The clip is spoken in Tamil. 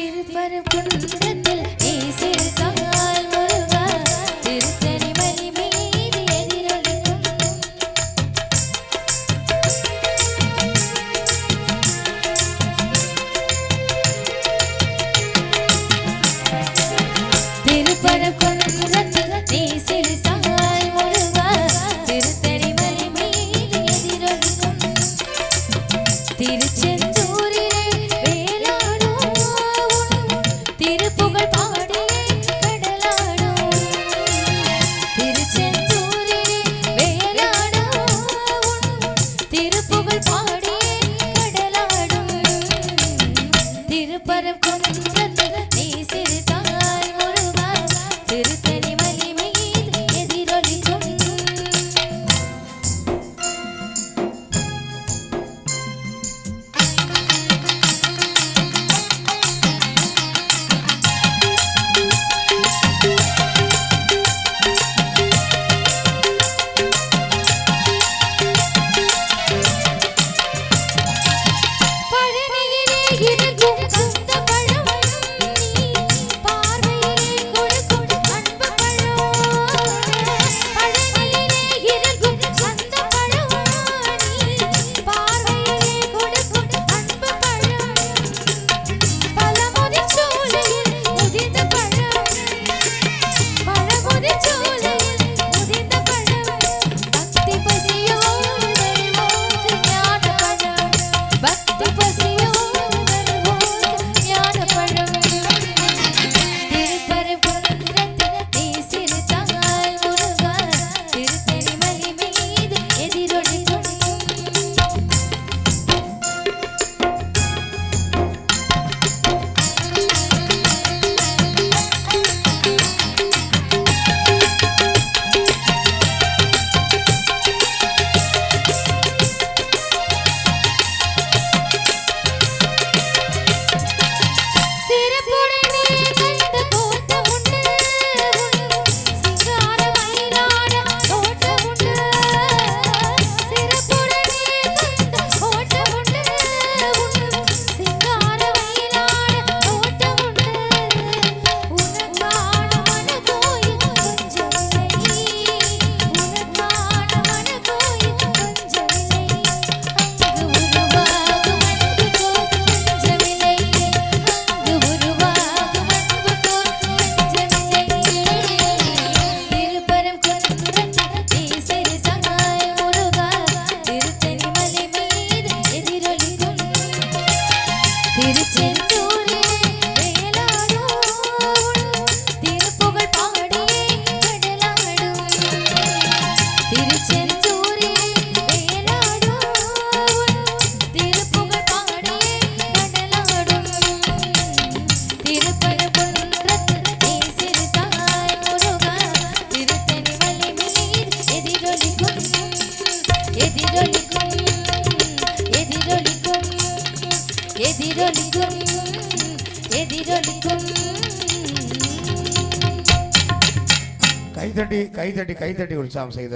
திருப்பரப்புன்றத்தில் நீ சேர்த்தால் முருகா. திருத்தனி மணி மீது திருப்பரப்பு திருப்பரப்பும் நீ சிறுத்தாய் முருகா. திருத்தனி மலிமையில் எதிரொலிக்கும் பழனியிலே இரு எதிரொலிக்கும் கைதட்டி கைதட்டி கைதட்டி உற்சாகம் செய்த